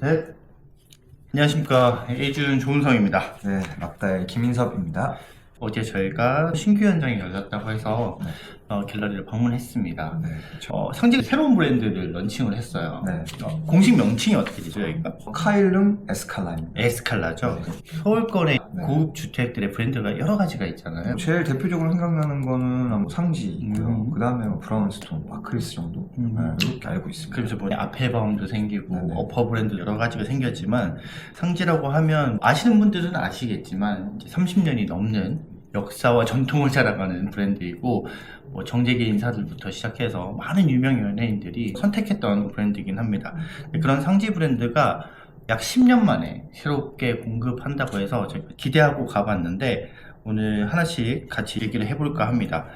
셋. 안녕하십니까. 에이준 조은성입니다. 네, 락다의 김인섭입니다. 어제 저희가 신규 현장이 열렸다고 해서 네. 어, 갤러리를 방문했습니다. 네, 그렇죠. 어, 상징 새로운 브랜드를 런칭을 했어요. 네. 어, 공식 명칭이 어떻게 되죠, 여기가? 카일름 에스칼라입니다. 에스칼라죠. 서울권의 네. 고급 주택들의 브랜드가 여러 가지가 있잖아요. 제일 대표적으로 생각나는 거는 아마 상지 있고요. 음. 그 다음에 브라운스톤, 마크리스 정도 음. 네, 이렇게 알고 있습니다. 그래서 뭐 아펠바움도 생기고 네네. 어퍼 브랜드 여러 가지가 생겼지만 상지라고 하면 아시는 분들은 아시겠지만 이제 30년이 넘는 역사와 전통을 자랑하는 브랜드이고 뭐 정재계 인사들부터 시작해서 많은 유명 연예인들이 선택했던 브랜드이긴 합니다. 그런 상지 브랜드가 약 10년 만에 새롭게 공급한다고 해서 제가 기대하고 가봤는데 오늘 하나씩 같이 얘기를 해볼까 합니다.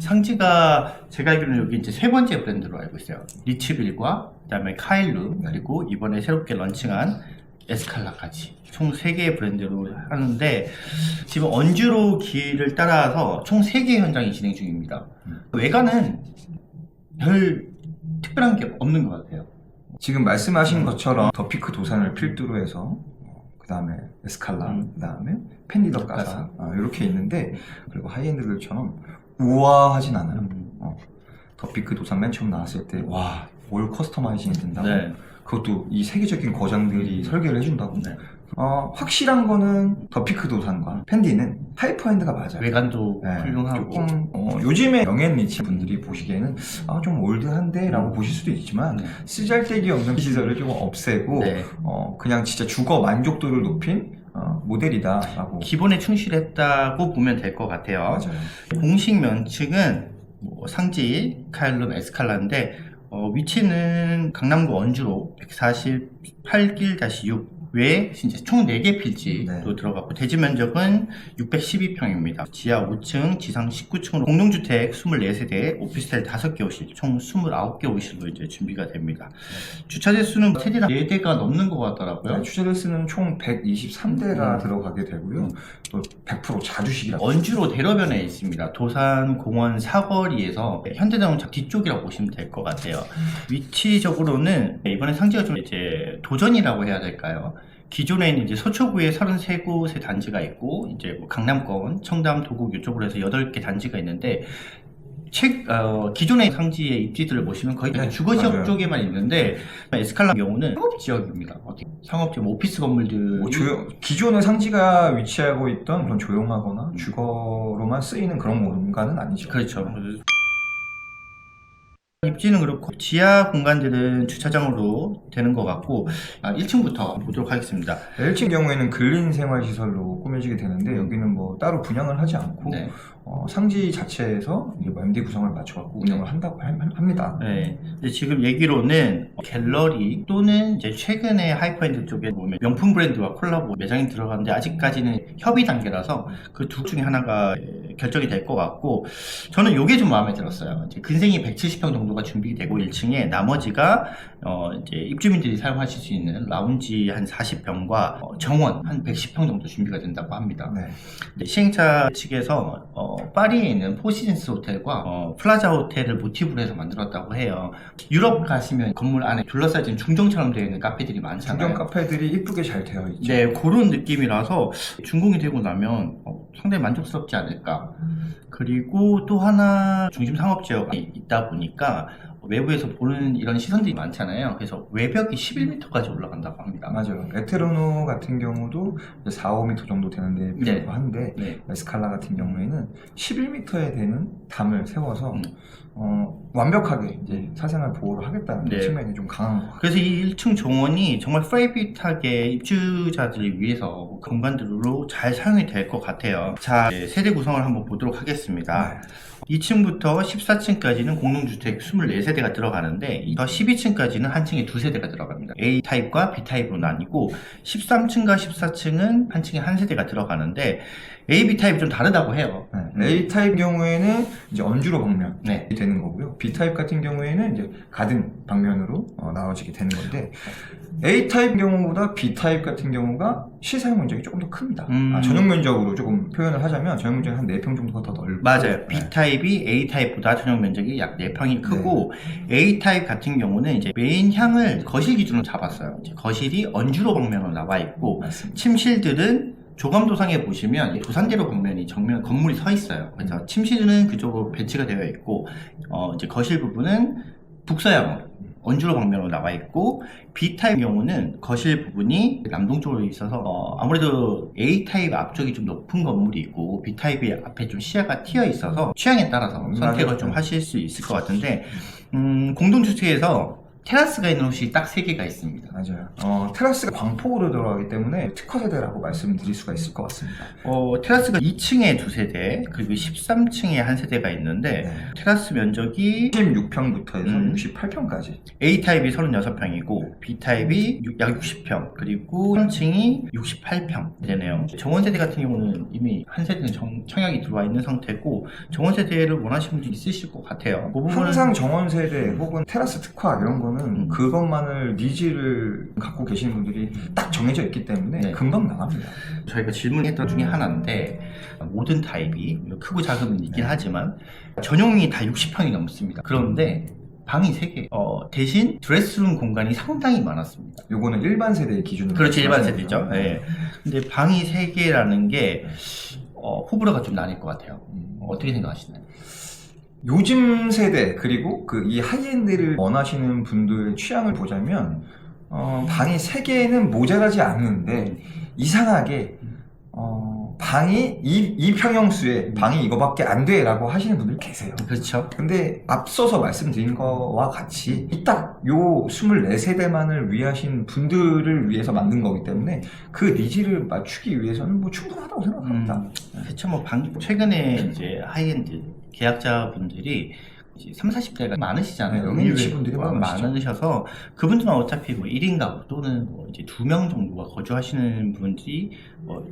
상지가 제가 알기로는 여기 이제 세 번째 브랜드로 알고 있어요. 리치빌과 그다음에 카일루 그리고 이번에 새롭게 런칭한 에스칼라까지 총 3개의 브랜드로 하는데 지금 언주로 길을 따라서 총 3개의 현장이 진행 중입니다. 외관은 별 특별한 게 없는 것 같아요. 지금 말씀하신 것처럼 더피크 도산을 필두로 해서 그 다음에 에스칼라, 음. 그 다음에 펜디더 가사. 아, 이렇게 있는데 그리고 하이엔드들처럼 우아하진 않아요. 음. 어, 더피크 도산 맨 처음 나왔을 때 와, 뭘 커스터마이징이 된다고 네. 그것도 이 세계적인 거장들이 설계를 해준다고 네. 어, 확실한 거는 더피크 도산과 펜디는 하이퍼엔드가 맞아요. 외관도 네, 훌륭하고 조금 어, 요즘에 영앤 리치 분들이 보시기에는 아, 좀 올드한데 라고 음. 보실 수도 있지만 네. 쓰잘데기 없는 시설을 좀 없애고 네. 어, 그냥 진짜 주거 만족도를 높인 어, 모델이다 라고 기본에 충실했다고 보면 될 것 같아요. 맞아요 공식 명칭은 뭐 상지 카일룸 에스칼라인데 어, 위치는 강남구 원주로 148길-6 외에 이제 총 4개 필지도 네. 들어갔고 대지 면적은 612평입니다. 지하 5층, 지상 19층으로 공동주택 24세대, 오피스텔 5개 호실, 총 29개 호실로 이제 준비가 됩니다. 주차 대수는 세대당 4대가 넘는 것 같더라고요. 네, 추제레스는 총 123대가 음. 들어가게 되고요 음. 또100% 자주식이라고 원주로 대로변에 있습니다. 도산 공원 사거리에서 현대자동차 뒤쪽이라고 보시면 될 것 같아요. 위치적으로는 이번에 상지가 좀 이제 도전이라고 해야 될까요? 기존에는 이제 서초구에 33곳의 단지가 있고 이제 뭐 강남권, 청담, 도곡 이쪽으로 해서 8개 단지가 있는데 책 어, 기존의 상지의 입지들을 보시면 거의 다 네, 주거 지역 맞아요. 쪽에만 있는데 에스칼라 경우는 상업 지역입니다. 어떻게 상업 지역, 뭐 오피스 건물들 뭐 조용, 기존의 상지가 위치하고 있던 그런 조용하거나 주거로만 쓰이는 그런 공간은 아니죠. 그렇죠. 입지는 그렇고 지하 공간들은 주차장으로 되는 것 같고 아, 1층부터 보도록 하겠습니다. 1층 경우에는 근린 생활 시설로 꾸며지게 되는데 여기는 뭐 따로 분양을 하지 않고 네. 어, 상지 자체에서 이제 뭐 MD 구성을 맞춰갖고 운영을 한다고 할- 합니다. 네. 근데 지금 얘기로는 갤러리 또는 이제 최근에 하이퍼엔드 쪽에 보면 명품 브랜드와 콜라보 매장이 들어가는데 아직까지는 협의 단계라서 그 둘 중에 하나가 결정이 될 것 같고 저는 이게 좀 마음에 들었어요. 이제 근생이 170평 정도가 준비되고 1층에 나머지가 어 이제 입주민들이 사용하실 수 있는 라운지 한 40평과 어, 정원 한 110평 정도 준비가 된다고 합니다. 네. 네, 시행차 측에서 어, 파리에 있는 포시즌스 호텔과 어, 플라자 호텔을 모티브로 해서 만들었다고 해요. 유럽 가시면 건물 안에 둘러싸진 중정처럼 되어 있는 카페들이 많잖아요. 중경 카페들이 이쁘게 잘 되어 있죠. 네, 그런 느낌이라서 준공이 되고 나면 어, 상당히 만족스럽지 않을까. 그리고 또 하나 중심 상업 지역이 있다 보니까 외부에서 보는 이런 시선들이 많잖아요. 그래서 외벽이 11m까지 올라간다고 합니다. 맞아요. 에테르노 같은 경우도 이제 4, 5m 정도 되는데 네. 불과한데 네. 에스칼라 같은 경우에는 11m에 되는 담을 세워서 음. 어, 완벽하게 이제 사생활 보호를 하겠다는 네. 측면이 좀 강한 것 같아요. 그래서 이 1층 정원이 정말 프라이빗하게 입주자들을 위해서 공간들로 잘 사용이 될 것 같아요. 자, 세대 구성을 한번 보도록 하겠습니다. 네. 2층부터 14층까지는 공동주택 24세대가 들어가는데 더 12층까지는 한 층에 두 세대가 들어갑니다. A 타입과 B 타입으로 나뉘고 13층과 14층은 한 층에 한 세대가 들어가는데 A, B 타입이 좀 다르다고 해요. 네. A 타입 경우에는 이제 언주로 방면 네. 이 되는 거고요. B 타입 같은 경우에는 이제 가든 방면으로 어, 나와지게 되는 건데 A 타입 경우보다 B 타입 같은 경우가 실사용 면적이 조금 더 큽니다. 음. 아, 전용 면적으로 조금 표현을 하자면 전용 면적이 한 4평 정도가 더 넓고 맞아요. B 네. 타입이 A 타입보다 전용 면적이 약 4평이 크고 A 타입 같은 경우는 이제 메인 향을 거실 기준으로 잡았어요. 이제 거실이 언주로 방면으로 나와 있고 맞습니다. 침실들은 조감도상에 보시면 도산대로 방면이 정면 건물이 서 있어요. 그래서 침실은 그쪽으로 배치가 되어 있고 어, 이제 거실 부분은 북서향으로 언주로 방면으로 나와 있고 B 타입 경우는 거실 부분이 남동쪽으로 있어서 어, 아무래도 A 타입 앞쪽이 좀 높은 건물이 있고 B 타입이 앞에 좀 시야가 튀어 있어서 취향에 따라서 음, 선택을. 좀 하실 수 있을 것 같은데 음, 공동 주택에서 테라스가 있는 곳이 딱 3개가 있습니다. 맞아요. 어, 테라스가 광폭으로 들어가기 때문에 특화 세대라고 말씀드릴 수가 있을 것 같습니다. 어, 테라스가 2층에 두 세대, 그리고 13층에 한 세대가 있는데, 네. 테라스 면적이 16평부터 해서 음. 68평까지. A타입이 36평이고, B타입이 육- 약 60평, 그리고 3층이 68평 되네요. 정원 세대 같은 경우는 이미 한 세대는 정- 청약이 들어와 있는 상태고, 정원 세대를 원하시는 분들이 있으실 것 같아요. 그 부분은 항상 정원 세대 혹은 테라스 특화 이런 거는 음. 그것만을 니즈를 갖고 계시는 분들이 딱 정해져 있기 때문에 네. 금방 나갑니다. 저희가 질문했던 중에 하나인데, 모든 타입이, 크고 작음은 있긴 하지만, 전용이 다 60평이 넘습니다. 그런데, 방이 3개. 어, 대신 드레스룸 공간이 상당히 많았습니다. 요거는 일반 세대의 기준으로. 그렇죠, 일반 세대죠. 예. 근데 방이 3개라는 게, 어, 호불호가 좀 나뉠 것 같아요. 음. 어, 어떻게 생각하시나요? 요즘 세대 그리고 그 이 하이엔드를 원하시는 분들의 취향을 보자면 어, 방이 3개는 모자라지 않는데 이상하게 어, 방이 이, 이 평형수에 방이 이거밖에 안 돼라고 하시는 분들 계세요. 그렇죠. 근데 앞서서 말씀드린 거와 같이 딱 요 24세대만을 위하신 분들을 위해서 만든 거기 때문에 그 니즈를 맞추기 위해서는 뭐 충분하다고 생각합니다. 음, 그쵸, 뭐, 방, 최근에 이제 하이엔드 계약자분들이 이제 3, 40대가 많으시잖아요. 네, 응인치 의외로 분들이 많으시죠. 많으셔서 그분들은 어차피 뭐 1인 가구 또는 뭐 이제 2명 정도가 거주하시는 분들이 뭐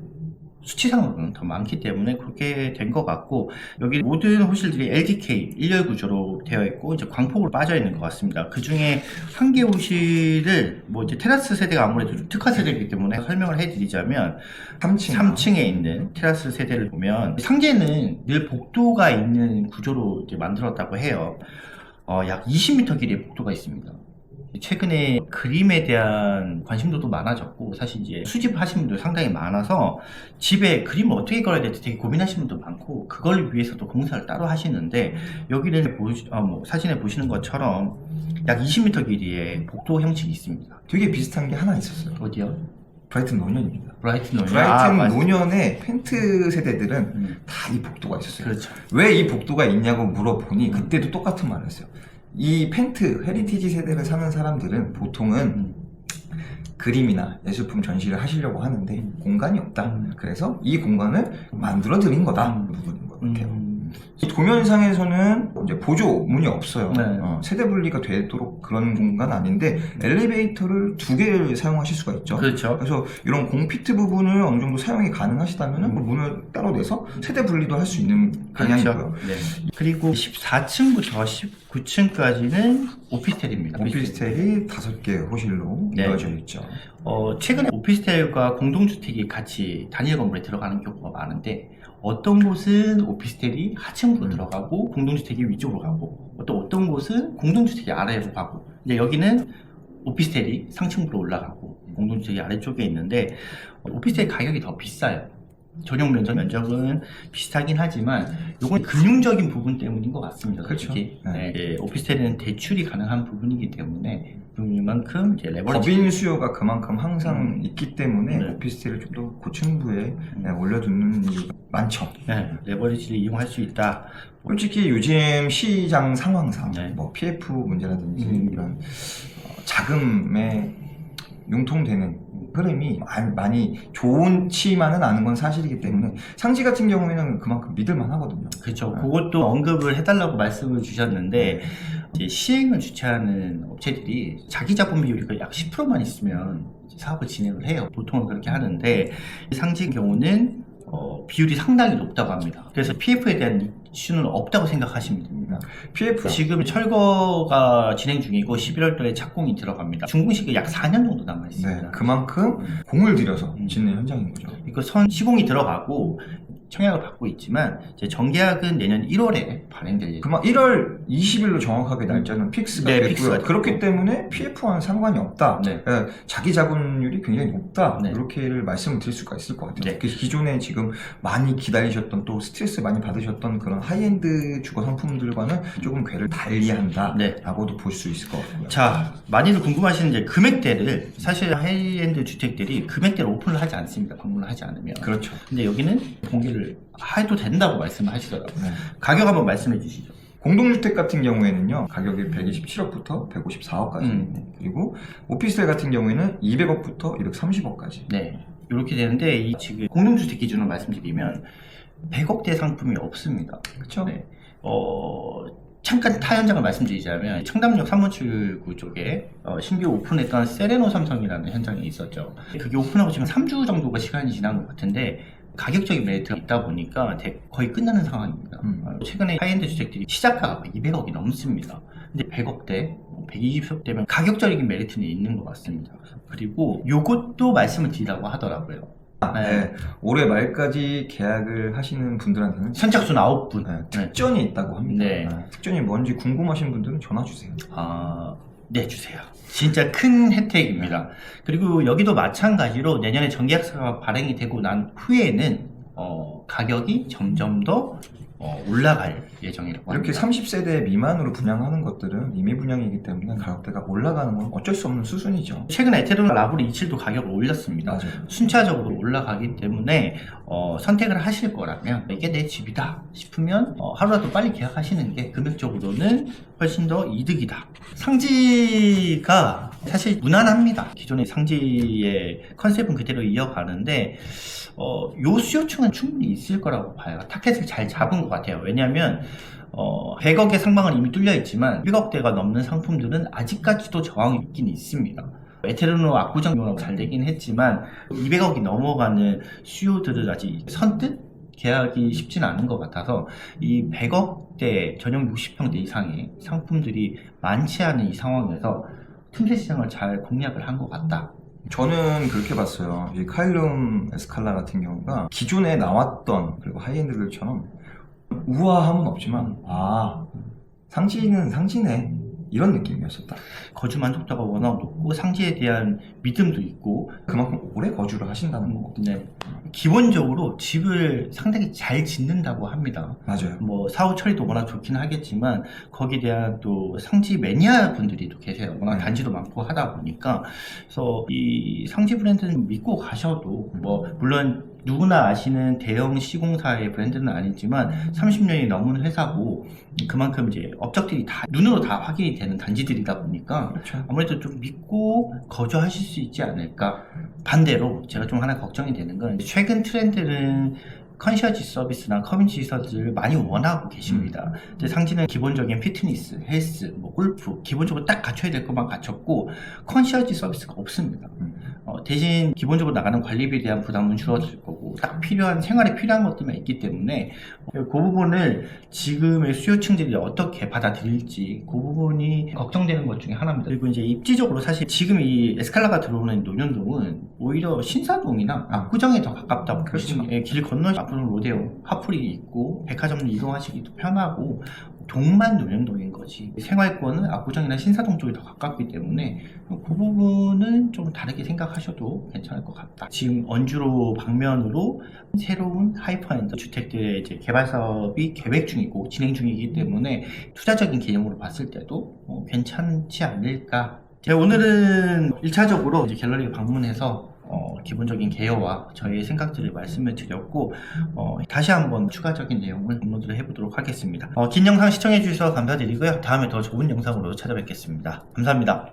수치상으로는 더 많기 때문에 그렇게 된 것 같고 여기 모든 호실들이 LDK 일렬 구조로 되어 있고 이제 광폭으로 빠져 있는 것 같습니다. 그 중에 한 개 호실을 뭐 이제 테라스 세대가 아무래도 좀 특화 세대이기 때문에 설명을 해드리자면 3층. 3층에 있는 테라스 세대를 보면 상계는 늘 복도가 있는 구조로 이제 만들었다고 해요. 어, 약 20m 길이의 복도가 있습니다. 최근에 그림에 대한 관심도도 많아졌고 사실 이제 수집하신 분들 상당히 많아서 집에 그림을 어떻게 걸어야 될지 되게 고민하시는 분도 많고 그걸 위해서도 공사를 따로 하시는데 여기는 보시, 어, 뭐 사진에 보시는 것처럼 약 20m 길이의 복도 형식이 있습니다. 되게 비슷한 게 하나 있었어요. 어디요? 브라이튼 노년입니다. 브라이튼 노년. 브라이튼 맞- 노년의 펜트 세대들은 음, 다이 복도가 있었어요. 그렇죠. 왜 이 복도가 있냐고 물어보니 음. 그때도 똑같은 말을 했어요. 이 펜트 헤리티지 세대를 사는 사람들은 보통은 음. 그림이나 예술품 전시를 하시려고 하는데 음. 공간이 없다. 음. 그래서 이 공간을 만들어 드린 거다. 부분인 것 같아요. 도면상에서는 이제 보조 문이 없어요. 네. 어, 세대 분리가 되도록 그런 공간 아닌데 엘리베이터를 두 개를 사용하실 수가 있죠. 그렇죠. 그래서 이런 공피트 부분을 어느 정도 사용이 가능하시다면 음. 그 문을 따로 내서 세대 분리도 할 수 있는 방향이고요. 그렇죠. 네. 그리고 14층부터 19층까지는 오피스텔입니다. 오피스텔이 다섯 개 호실로 네. 이루어져 있죠. 어, 최근에 오피스텔과 공동주택이 같이 단일 건물에 들어가는 경우가 많은데 어떤 곳은 오피스텔이 하층부로 음. 들어가고 공동주택이 위쪽으로 가고 또 어떤 곳은 공동주택이 아래로 가고 이제 여기는 오피스텔이 상층부로 올라가고 공동주택이 아래쪽에 있는데 어, 오피스텔 가격이 더 비싸요. 전용 면적 면적은 비슷하긴 하지만 이건 금융적인 부분 때문인 것 같습니다. 그렇죠. 솔직히. 네. 네, 이제 오피스텔은 대출이 가능한 부분이기 때문에 그만큼 이제 레버리지 법인 수요가 그만큼 항상 음. 있기 때문에 네. 오피스텔을 좀 더 고층부에 음. 네, 올려두는 이유가 많죠. 네, 레버리지를 이용할 수 있다. 솔직히 요즘 시장 상황상 네. 뭐 PF 문제라든지 음. 이런 어, 자금에 융통되는 흐름이 많이, 좋지만은 않은 건 사실이기 때문에 상지 같은 경우에는 그만큼 믿을만 하거든요. 그렇죠. 네. 그것도 언급을 해달라고 말씀을 주셨는데 시행을 주최하는 업체들이 자기 자본 비율이 약 10%만 있으면 사업을 진행을 해요. 보통은 그렇게 하는데 상지 경우는 어, 비율이 상당히 높다고 합니다. 그래서 PF에 대한 이슈는 없다고 생각하시면 됩니다. PF 지금 철거가 진행 중이고 11월 달에 착공이 들어갑니다. 준공식이 약 4년 정도 남아 네, 있습니다. 그만큼 음. 공을 들여서 음. 짓는 현장인 거죠. 이거 선 시공이 들어가고 청약을 받고 있지만 이제 정계약은 내년 1월에 발행될 예정. 그만 1월 20일로 정확하게 날짜는 픽스가 네, 됐고요. 픽스가 됐고. 그렇기 때문에 PF와는 상관이 없다. 네. 예, 자기 자본율이 굉장히 높다. 네. 이렇게를 말씀을 드릴 수가 있을 것 같아요. 네. 그 기존에 지금 많이 기다리셨던 또 스트레스 많이 받으셨던 그런 하이엔드 주거 상품들과는 조금 궤를 달리한다. 네. 라고도 볼 수 있을 것 같고요. 자, 많이들 궁금하시는 이제 금액대를 사실 하이엔드 주택들이 금액대를 오픈을 하지 않습니다. 방문을 하지 않으면. 그렇죠. 근데 여기는 공개를 해도 된다고 말씀을 하시더라고요. 네. 가격 한번 말씀해 주시죠. 공동주택 같은 경우에는요, 가격이 127억부터 154억까지. 음. 그리고 오피스텔 같은 경우에는 200억부터 230억까지. 네. 이렇게 되는데 이 지금 공동주택 기준으로 말씀드리면 100억대 상품이 없습니다. 그렇죠? 네. 어, 잠깐 타 현장을 말씀드리자면 청담역 3호출구 쪽에 어, 신규 오픈했던 세레노 삼성이라는 현장이 있었죠. 그게 오픈하고 지금 3주 정도가 시간이 지난 것 같은데 가격적인 메리트가 있다 보니까 대- 거의 끝나는 상황입니다. 음. 어, 최근에 하이엔드 주택들이 시작가가 200억이 넘습니다. 근데 100억대, 120억대면 가격적인 메리트는 있는 것 같습니다. 그리고 요것도 말씀을 드리라고 하더라고요. 네. 올해 말까지 계약을 하시는 분들한테는 선착순 9분. 네, 특전이 있다고 합니다. 네. 네, 특전이 뭔지 궁금하신 분들은 전화 주세요. 아, 네, 주세요. 진짜 큰 혜택입니다. 그리고 여기도 마찬가지로 내년에 정계약서가 발행이 되고 난 후에는 어, 가격이 점점 더 어, 올라갈 예정이라고 이렇게 합니다. 30세대 미만으로 분양하는 것들은 임의 분양이기 때문에 가격대가 올라가는 건 어쩔 수 없는 수순이죠. 최근에 에테르 라브리 27도 가격을 올렸습니다. 맞아요. 순차적으로 올라가기 때문에 어, 선택을 하실 거라면 이게 내 집이다 싶으면 어, 하루라도 빨리 계약하시는 게 금액적으로는 훨씬 더 이득이다. 상지가 사실 무난합니다. 기존의 상지의 컨셉은 그대로 이어가는데 어, 요 수요층은 충분히 있을 거라고 봐요. 타켓을 잘 잡은 것 같아요. 왜냐하면 어, 100억의 상방은 이미 뚫려 있지만 100억대가 넘는 상품들은 아직까지도 저항이 있긴 있습니다. 에테르노 압구정용으로 잘 되긴 했지만 200억이 넘어가는 수요들을 아직 선뜻 계약이 쉽진 않은 것 같아서 이 100억대 전용 60평대 이상의 상품들이 많지 않은 이 상황에서 틈새 시장을 잘 공략을 한 것 같다. 저는 그렇게 봤어요. 이 카일룸 에스칼라 같은 경우가 기존에 나왔던 그리고 하이엔드들처럼 우아함은 없지만 아 상지는 상지네 이런 느낌이었었다. 거주 만족도가 워낙 높고 상지에 대한 믿음도 있고 그만큼 오래 거주를 하신다는 거고. 네. 기본적으로 집을 상당히 잘 짓는다고 합니다. 맞아요. 뭐 사후 처리도 워낙 좋긴 하겠지만 거기에 대한 또 상지 매니아 분들이 또 계세요. 워낙 네. 단지도 많고 하다 보니까 그래서 이 상지 브랜드는 믿고 가셔도 뭐 물론 누구나 아시는 대형 시공사의 브랜드는 아니지만 30년이 넘은 회사고 그만큼 이제 업적들이 다 눈으로 다 확인이 되는 단지들이다 보니까 그렇죠. 아무래도 좀 믿고 거주하실 수 있지 않을까. 반대로 제가 좀 하나 걱정이 되는 건 최근 트렌드는 컨시어지 서비스나 커뮤니티 서비스를 많이 원하고 계십니다. 근데 상지는 기본적인 피트니스, 헬스, 뭐 골프 기본적으로 딱 갖춰야 될 것만 갖췄고 컨시어지 서비스가 없습니다. 음. 어, 대신 기본적으로 나가는 관리비에 대한 부담은 줄어들 거고 딱 필요한 생활에 필요한 것들만 있기 때문에 그 부분을 지금의 수요층들이 어떻게 받아들일지 그 부분이 걱정되는 것 중에 하나입니다. 그리고 이제 입지적으로 사실 지금 이 에스칼라가 들어오는 논현동은 오히려 신사동이나 압구정에 더 가깝다고 그렇죠. 보시면 돼요. 길 건너 압구정 로데오 하풀이 있고 백화점로 이동하시기도 편하고 동만 논현동인 거지 생활권은 압구정이나 신사동 쪽이 더 가깝기 때문에 그 부분은 좀 다르게 생각하셔도 괜찮을 것 같다. 지금 언주로 방면으로 새로운 하이퍼엔드 주택들의 이제 개발 사업이 계획 중이고 진행 중이기 때문에 투자적인 개념으로 봤을 때도 어, 괜찮지 않을까. 네, 오늘은 1차적으로 이제 갤러리 방문해서 어, 기본적인 개요와 저희의 생각들을 말씀을 드렸고 어, 다시 한번 추가적인 내용을 업로드를 해보도록 하겠습니다. 어, 긴 영상 시청해 주셔서 감사드리고요. 다음에 더 좋은 영상으로 찾아뵙겠습니다. 감사합니다.